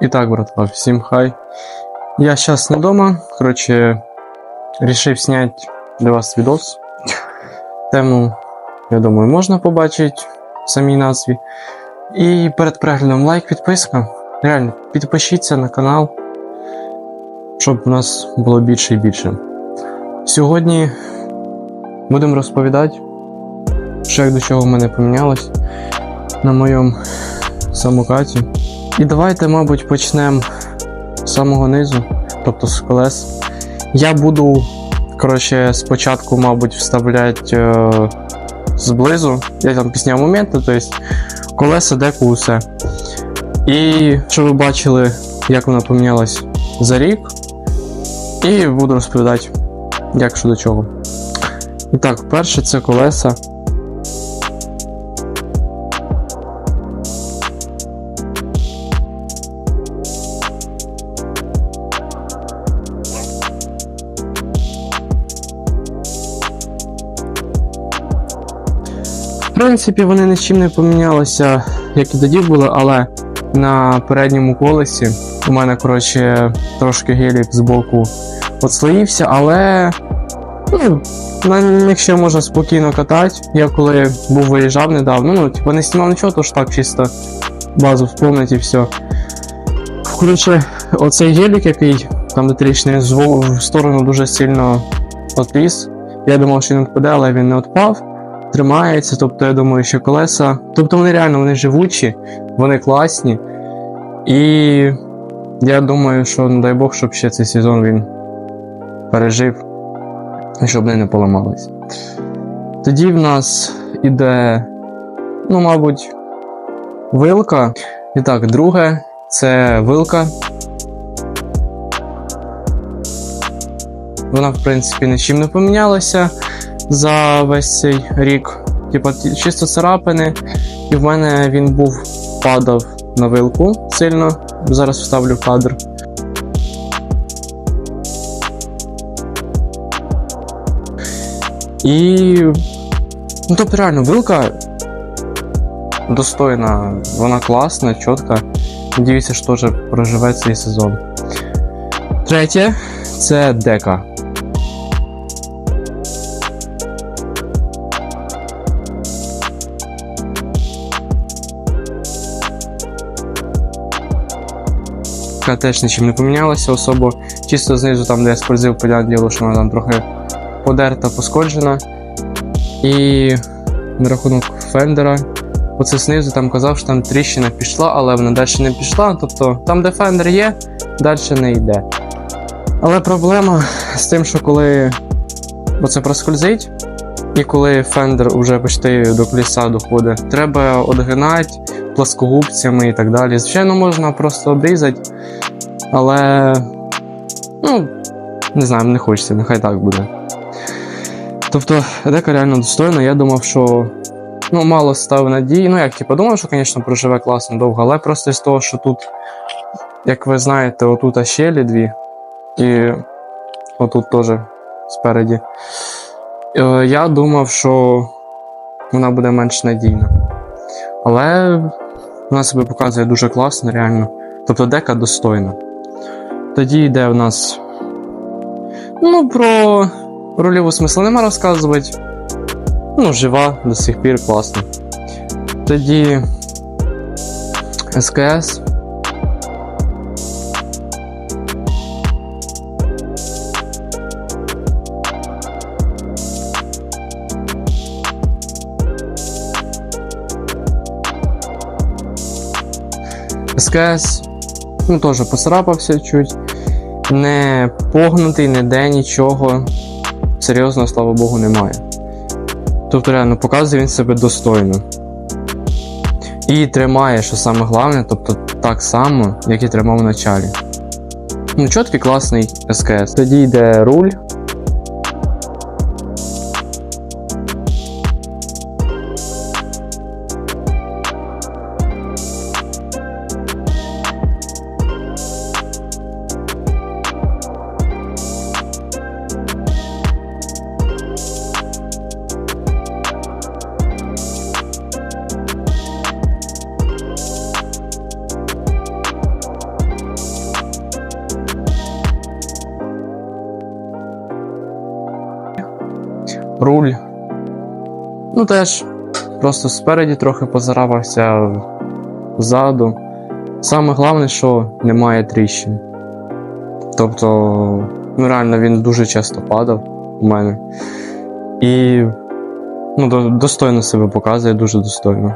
І так, братва, всім хай. Я сейчас не дома. Короче, решив снять для вас відос. Тему, я думаю, можна побачити в самій назві. І перед переглядом лайк, підписка. Реально, підпишіться на канал, щоб у нас було більше і більше. Сьогодні будемо розповідати, що як до чого в мене помінялось на моєму самокаті. І давайте, мабуть, почнемо з самого низу, тобто з колес. Я буду, коротше, спочатку, мабуть, вставляти е, зблизу. Я там пісняв моменти, тобто колеса, деку, усе. І щоб ви бачили, як вона помінялась за рік. І буду розповідати, як що до чого. І так, перше це колеса. Принципі, вони нічим не помінялися, як і тоді були, але на передньому колесі у мене, коротше, трошки гелік з боку отслоївся, але ну, на них ще можна спокійно катати. Я коли був виїжджав недавно, ну, типу, не знімав нічого, тож так чисто базу вспомнити і все. Коротше, оцей гелік, який там зво- в сторону дуже сильно отліз. Я думав, що він відпаде, але він не відпав. Тримається, тобто я думаю, що колеса. Тобто вони реально вони живучі, вони класні. І я думаю, що не дай Бог, щоб ще цей сезон він пережив, і щоб вони не поламались. Тоді в нас іде, ну, мабуть, вилка. І так, друге це вилка. Вона, в принципі, нічим не помінялася за весь цей рік. Типа чисто царапини, і в мене він був падав на вилку сильно. Зараз вставлю кадр. І. Ну, тобто, реально, вилка достойна, вона класна, чітка. Надіюся, що теж проживе цей сезон. Третє це дека. Така теж нічим не помінялася особо. Чисто знизу, там, де я скользив, понятне діло, що вона там трохи подерта, поскольжена. І на рахунок фендера. Оце знизу там казав, що там тріщина пішла, але вона далі не пішла. Тобто там, де фендер є, далі не йде. Але проблема з тим, що коли оце проскользить, і коли фендер вже почти до коліса доходить, треба одгинати плоскогубцями і так далі. Звичайно, можна просто обрізати, але ну, не знаю, не хочеться, нехай так буде. Тобто, дека реально достойна, я думав, що ну, мало ставив надії. Ну, як типу, думав, що, звісно, проживе класно довго, але просто з того, що тут, як ви знаєте, отут щелі дві, і отут теж спереді. Е, Я думав, що вона буде менш надійна. Але вона себе показує дуже класно, реально. Тобто дека достойна. Тоді йде у нас. Ну, про рольову смисла нема розказувати. Ну, жива до сих пір класно. Тоді СКС. СКС, ну теж поцарапався чуть. Не погнутий, ніде нічого. Серйозно, слава Богу, немає. Тобто, реально, показує він себе достойно. І тримає, що саме головне, тобто так само, як і тримав в началі. Ну, чіткий класний СКС. Тоді йде руль. Руль. Ну теж просто спереді трохи позаравався ззаду. Саме головне, що немає тріщин. Тобто, ну реально він дуже часто падав у мене. І ну, достойно себе показує, дуже достойно.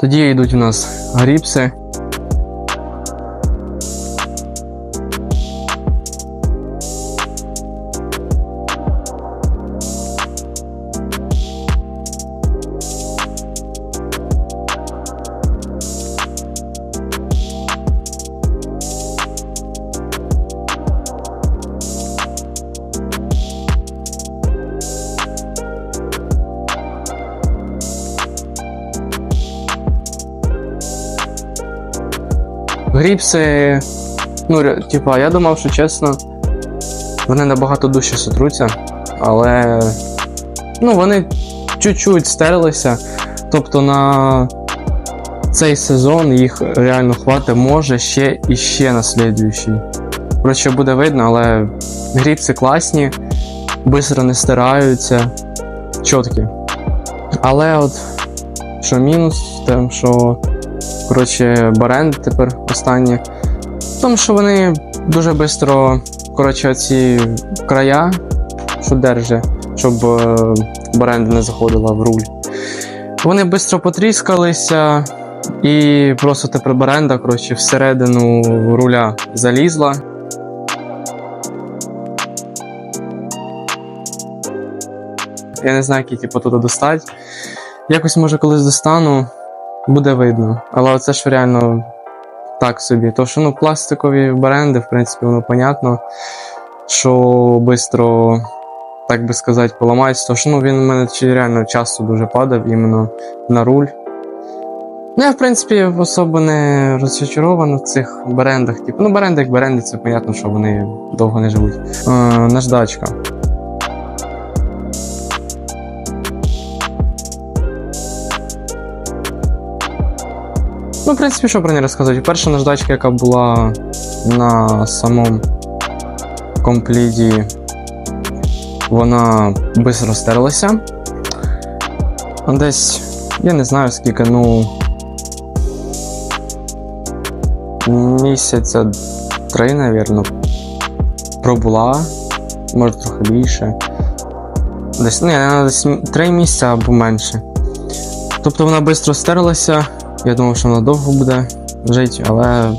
Тоді йдуть у нас гріпси. Гріпси, ну, типа, я думав, що чесно, вони набагато дужче сотруться, але ну, вони чуть-чуть стерлися. Тобто на цей сезон їх реально хватить може ще і ще на слідуючий. Коротше, буде видно, але гріпси класні, швидко не стираються, чіткі. Але от що мінус, тим, що коротше, баренди тепер останні. Тому, що вони дуже швидко, коротше, ці края, що держить, щоб е, баренда не заходила в руль. Вони швидко потріскалися, і просто тепер баренда, коротше, всередину руля залізла. Я не знаю, як її типу, туди достати. Якось, може, колись достану, буде видно. Але це ж реально так собі. То, що ну, пластикові бренди, в принципі, воно понятно, що швидко, так би сказати, поламається. То, що ну, він у мене реально часто дуже падав іменно на руль. Ну, я, в принципі, особо не розчарований в цих брендах. Типу, ну, бренди як бренди, це понятно, що вони довго не живуть. Е, наждачка. Ну, в принципі, що про неї розказати? Перша наждачка, яка була на самому компліті, вона швидко розтерлася. Десь, я не знаю скільки, ну. Місяця три, напевно, пробула, може трохи більше. Десь, ні, десь три місяці або менше. Тобто вона швидко стерлася. Я думав, що вона довго буде жити, але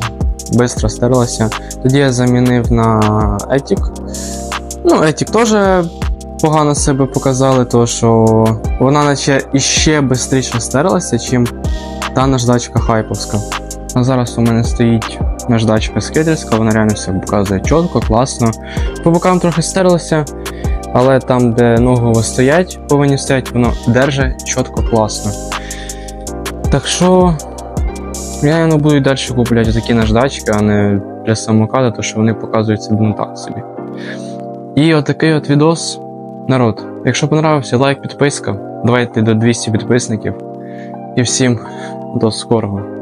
швидко стерлася. Тоді я замінив на Етік. Ну, Етік теж погано себе показали, тому що вона наче іще швидше стерлася, чим та наждачка хайповська. А зараз у мене стоїть наждачка скидерська, вона реально все показує чітко, класно. По бокам трохи стерлася, але там, де ноги стоять, повинні стоять, воно держить чітко, класно. Так що я ну, буду далі купувати такі наждачки, а не для самоката, тому що вони показують себе не так собі. І отакий от відос. Народ, якщо понравився, лайк, підписка. Давайте до 200 підписників. І всім до скорого.